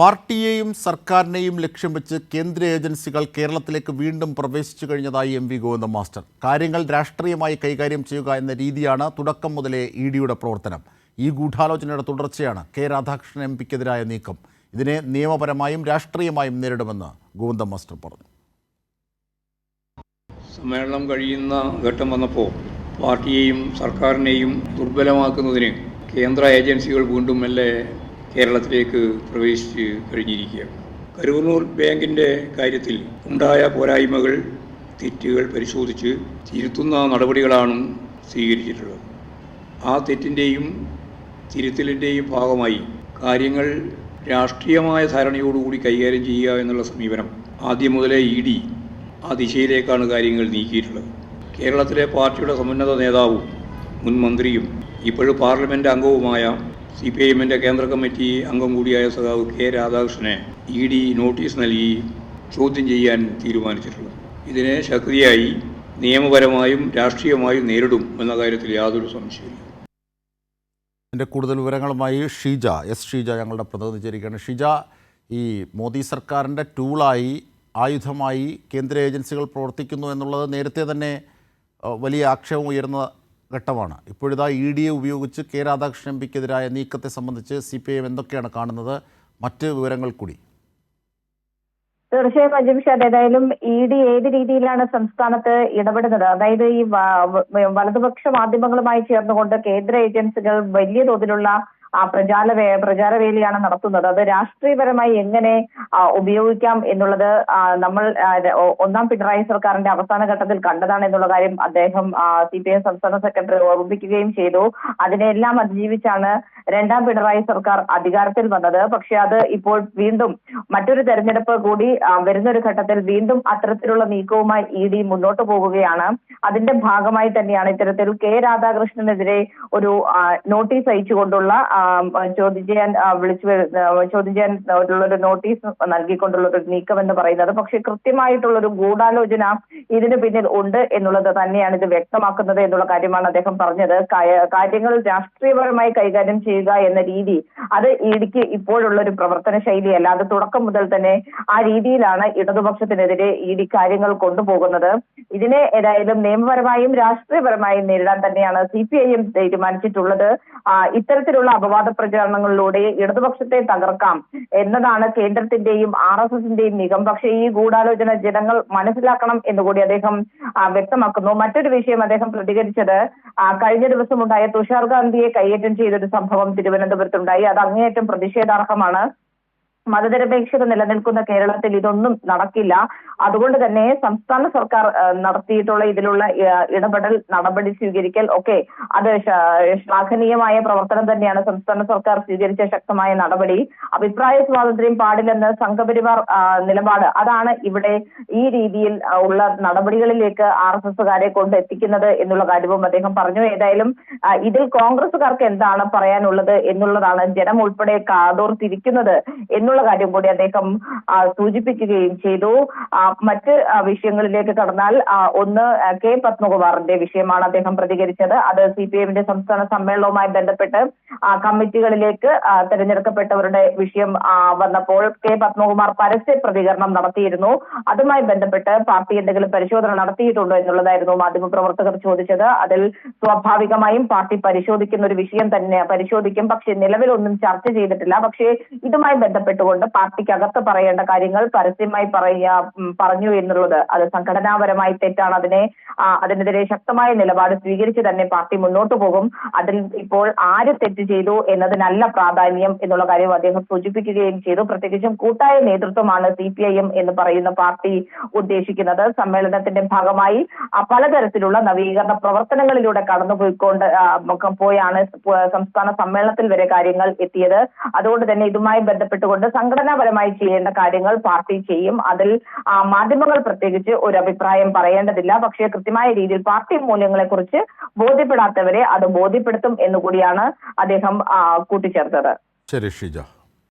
പാർട്ടിയെയും സർക്കാരിനെയും ലക്ഷ്യം വെച്ച് കേന്ദ്ര ഏജൻസികൾ കേരളത്തിലേക്ക് വീണ്ടും പ്രവേശിച്ചു കഴിഞ്ഞതായി എം വി ഗോവിന്ദൻ മാസ്റ്റർ. കാര്യങ്ങൾ രാഷ്ട്രീയമായി കൈകാര്യം ചെയ്യുക എന്ന രീതിയാണ് തുടക്കം മുതലേ ഇ ഡിയുടെ പ്രവർത്തനം. ഈ ഗൂഢാലോചനയുടെ തുടർച്ചയാണ് കെ രാധാകൃഷ്ണൻ എം പിക്കെതിരായ നീക്കം. ഇതിനെ നിയമപരമായും രാഷ്ട്രീയമായും നേരിടുമെന്ന് ഗോവിന്ദൻ മാസ്റ്റർ പറഞ്ഞു. സമ്മേളനം കഴിയുന്ന ഘട്ടം വന്നപ്പോൾ പാർട്ടിയെയും സർക്കാരിനെയും ദുർബലമാക്കുന്നതിന് കേന്ദ്ര ഏജൻസികൾ വീണ്ടും മെല്ലെ കേരളത്തിലേക്ക് പ്രവേശിച്ച് കഴിഞ്ഞിരിക്കുകയാണ് കരുവന്നൂർ ബാങ്കിന്റെ കാര്യത്തിൽ ഉണ്ടായ പോരായ്മകൾ തെറ്റുകൾ പരിശോധിച്ച് തിരുത്തുന്ന നടപടികളാണ് സ്വീകരിച്ചിട്ടുള്ളത്. ആ തെറ്റിന്റെയും തിരുത്തലിന്റെയും ഭാഗമായി കാര്യങ്ങൾ രാഷ്ട്രീയമായ ധാരണയോടുകൂടി കൈകാര്യം ചെയ്യുക എന്നുള്ള സമീപനം ആദ്യം മുതലേ ഇ ഡി ആ ദിശയിലേക്കാണ് കാര്യങ്ങൾ നീക്കിയിട്ടുള്ളത്. കേരളത്തിലെ പാർട്ടിയുടെ സമുന്നത നേതാവും മുൻ മന്ത്രിയും ഇപ്പോഴും പാർലമെന്റ് അംഗവുമായ സി പി ഐ എമ്മിന്റെ കേന്ദ്ര കമ്മിറ്റി അംഗം കൂടിയായ സഖാവ് കെ രാധാകൃഷ്ണനെ ഇ ഡി നോട്ടീസ് നൽകി ചോദ്യം ചെയ്യാൻ തീരുമാനിച്ചിട്ടുള്ളത്. ഇതിനെ ശക്തിയായി നിയമപരമായും രാഷ്ട്രീയമായും നേരിടും എന്ന കാര്യത്തിൽ യാതൊരു സംശയമില്ല എന്റെ കൂടുതൽ വിവരങ്ങളുമായി ഷീജ എസ് ഷീജ ഞങ്ങളുടെ പ്രതിനിധി ചേരുകയാണ് ഷീജ ഈ മോദി സർക്കാരിന്റെ ടൂളായി ആയുധമായി കേന്ദ്ര ഏജൻസികൾ പ്രവർത്തിക്കുന്നു എന്നുള്ളത് നേരത്തെ തന്നെ വലിയ ആക്ഷേപം ഉയർന്ന ഘട്ടമാണ്. ഇപ്പോഴിതാ ഇ ഡിയെ ഉപയോഗിച്ച് കെ രാധാകൃഷ്ണൻ പിക്കെതിരായ നീക്കത്തെ സംബന്ധിച്ച് സി പി ഐ എം എന്തൊക്കെയാണ് കാണുന്നത്? മറ്റ് വിവരങ്ങൾ കൂടി. തീർച്ചയായും അജിംഷാദ് ഏതായാലും ഇ ഡി ഏത് രീതിയിലാണ് സംസ്ഥാനത്ത് ഇടപെടുന്നത്? അതായത് ഈ വലതുപക്ഷ മാധ്യമങ്ങളുമായി ചേർന്നുകൊണ്ട് കേന്ദ്ര ഏജൻസികൾ വലിയ തോതിലുള്ള ആ പ്രചാര പ്രചാര പ്രചാരവേലിയാണ് നടത്തുന്നത്. അത് രാഷ്ട്രീയപരമായി എങ്ങനെ ഉപയോഗിക്കാം എന്നുള്ളത് നമ്മൾ ഒന്നാം പിണറായി സർക്കാരിന്റെ അവസാന ഘട്ടത്തിൽ കണ്ടതാണ് എന്നുള്ള കാര്യം അദ്ദേഹം സി പി എം സംസ്ഥാന സെക്രട്ടറി ഓർമ്മിപ്പിക്കുകയും ചെയ്തു. അതിനെല്ലാം അതിജീവിച്ചാണ് രണ്ടാം പിണറായി സർക്കാർ അധികാരത്തിൽ വന്നത്. പക്ഷെ അത് ഇപ്പോൾ വീണ്ടും മറ്റൊരു തെരഞ്ഞെടുപ്പ് കൂടി വരുന്നൊരു ഘട്ടത്തിൽ വീണ്ടും അത്തരത്തിലുള്ള നീക്കവുമായി ഇ ഡി മുന്നോട്ട് പോകുകയാണ് അതിന്റെ ഭാഗമായി തന്നെയാണ് ഇത്തരത്തിൽ കെ രാധാകൃഷ്ണനെതിരെ ഒരു നോട്ടീസ് അയച്ചുകൊണ്ടുള്ള ചോദ്യം ചെയ്യാൻ വിളിച്ചു ചോദ്യം ചെയ്യാൻ ഒരു നോട്ടീസ് നൽകിക്കൊണ്ടുള്ള ഒരു നീക്കം എന്ന് പറയുന്നത്. പക്ഷെ കൃത്യമായിട്ടുള്ള ഒരു ഗൂഢാലോചന ഇതിന് പിന്നിൽ ഉണ്ട് എന്നുള്ളത് തന്നെയാണ് ഇത് വ്യക്തമാക്കുന്നത് എന്നുള്ള കാര്യമാണ് അദ്ദേഹം പറഞ്ഞത്. കാര്യങ്ങൾ രാഷ്ട്രീയപരമായി കൈകാര്യം ചെയ്യുക എന്ന രീതി. അത് ഇടുക്കി ഇപ്പോഴുള്ള ഒരു പ്രവർത്തന ശൈലിയല്ല. അത് തുടക്കം മുതൽ തന്നെ ആ രീതിയിലാണ് ഇടതുപക്ഷത്തിനെതിരെ ഇ ഡി കാര്യങ്ങൾ കൊണ്ടുപോകുന്നത്. ഇതിനെ ഏതായാലും നിയമപരമായും രാഷ്ട്രീയപരമായും നേരിടാൻ തന്നെയാണ് സി പി ഐ എം തീരുമാനിച്ചിട്ടുള്ളത് ഇത്തരത്തിലുള്ള അപവാദ പ്രചാരണങ്ങളിലൂടെ ഇടതുപക്ഷത്തെ തകർക്കാം എന്നതാണ് കേന്ദ്രത്തിന്റെയും ആർ എസ് എസിന്റെയും നീക്കം പക്ഷേ ഈ ഗൂഢാലോചന ജനങ്ങൾ മനസ്സിലാക്കണം എന്നുകൂടി അദ്ദേഹം വ്യക്തമാക്കുന്നു. മറ്റൊരു വിഷയം അദ്ദേഹം പ്രതികരിച്ചത് കഴിഞ്ഞ ദിവസമുണ്ടായ തുഷാർ ഗാന്ധിയെ കൈയേറ്റം ചെയ്തൊരു സംഭവം തിരുവനന്തപുരത്തുണ്ടായി. അത് അങ്ങേയറ്റം പ്രതിഷേധാർഹമാണ്. മതനിരപേക്ഷത നിലനിൽക്കുന്ന കേരളത്തിൽ ഇതൊന്നും നടക്കില്ല. അതുകൊണ്ട് തന്നെ സംസ്ഥാന സർക്കാർ നടത്തിയിട്ടുള്ള ഇതിലുള്ള ഇടപെടൽ നടപടി സ്വീകരിക്കൽ ഒക്കെ അത് ശ്ലാഘനീയമായ പ്രവർത്തനം തന്നെയാണ് സംസ്ഥാന സർക്കാർ സ്വീകരിച്ച ശക്തമായ നടപടി. അഭിപ്രായ സ്വാതന്ത്ര്യം പാടില്ലെന്ന് സംഘപരിവാർ നിലപാട്. അതാണ് ഇവിടെ ഈ രീതിയിൽ ഉള്ള നടപടികളിലേക്ക് ആർ എസ് എസുകാരെ കൊണ്ട് എത്തിക്കുന്നത് എന്നുള്ള കാര്യവും അദ്ദേഹം പറഞ്ഞു. ഏതായാലും ഇതിൽ കോൺഗ്രസുകാർക്ക് എന്താണ് പറയാനുള്ളത് എന്നുള്ളതാണ് ജനം ഉൾപ്പെടെ കാതോർത്തിരിക്കുന്നത്. എന്നുള്ള കാര്യം കൂടി അദ്ദേഹം സൂചിപ്പിക്കുകയും ചെയ്തു. മറ്റ് വിഷയങ്ങളിലേക്ക് കടന്നാൽ ഒന്ന് കെ പത്മകുമാറിന്റെ വിഷയമാണ് അദ്ദേഹം പ്രതികരിച്ചത്. അത് സി പി എമ്മിന്റെ സംസ്ഥാന സമ്മേളനവുമായി ബന്ധപ്പെട്ട് കമ്മിറ്റികളിലേക്ക് തെരഞ്ഞെടുക്കപ്പെട്ടവരുടെ വിഷയം വന്നപ്പോൾ കെ പത്മകുമാർ പരസ്യ പ്രതികരണം നടത്തിയിരുന്നു. അതുമായി ബന്ധപ്പെട്ട് പാർട്ടി എന്തെങ്കിലും പരിശോധന നടത്തിയിട്ടുണ്ടോ എന്നുള്ളതായിരുന്നു മാധ്യമപ്രവർത്തകർ ചോദിച്ചത്. അതിൽ സ്വാഭാവികമായും പാർട്ടി പരിശോധിക്കുന്ന ഒരു വിഷയം തന്നെ പരിശോധിക്കും. പക്ഷേ നിലവിലൊന്നും ചർച്ച ചെയ്തിട്ടില്ല. പക്ഷേ ഇതുമായി ബന്ധപ്പെട്ടുകൊണ്ട് പാർട്ടിക്കകത്ത് പറയേണ്ട കാര്യങ്ങൾ പരസ്യമായി പറയുക പറഞ്ഞു എന്നുള്ളത് അത് സംഘടനാപരമായി തെറ്റാണ്. അതിനെ അതിനെതിരെ ശക്തമായ നിലപാട് സ്വീകരിച്ച് തന്നെ പാർട്ടി മുന്നോട്ട് പോകും. അതിൽ ഇപ്പോൾ ആര് തെറ്റ് ചെയ്തു എന്നതിനല്ല പ്രാധാന്യം എന്നുള്ള കാര്യം അദ്ദേഹം സൂചിപ്പിക്കുകയും ചെയ്തു. പ്രത്യേകിച്ചും കൂട്ടായ നേതൃത്വമാണ് സി പി ഐ എം എന്ന് പറയുന്ന പാർട്ടി ഉദ്ദേശിക്കുന്നത്. സമ്മേളനത്തിന്റെ ഭാഗമായി പലതരത്തിലുള്ള നവീകരണ പ്രവർത്തനങ്ങളിലൂടെ കടന്നുപോയിക്കൊണ്ട് പോയാണ് സംസ്ഥാന സമ്മേളനത്തിൽ വരെ കാര്യങ്ങൾ എത്തിയത്. അതുകൊണ്ട് തന്നെ ഇതുമായി ബന്ധപ്പെട്ടുകൊണ്ട് സംഘടനാപരമായി ചെയ്യേണ്ട കാര്യങ്ങൾ പാർട്ടി ചെയ്യും. അതിൽ മാധ്യമങ്ങൾ പ്രത്യേകിച്ച് ഒരു അഭിപ്രായം പറയേണ്ടതില്ല. പക്ഷേ കൃത്യമായ രീതിയിൽ പാർട്ടി മൂല്യങ്ങളെ കുറിച്ച് ബോധ്യപ്പെടാത്തവരെ അത് ബോധ്യപ്പെടുത്തും എന്നുകൂടിയാണ് അദ്ദേഹം കൂട്ടിച്ചേർത്തത്. ശരി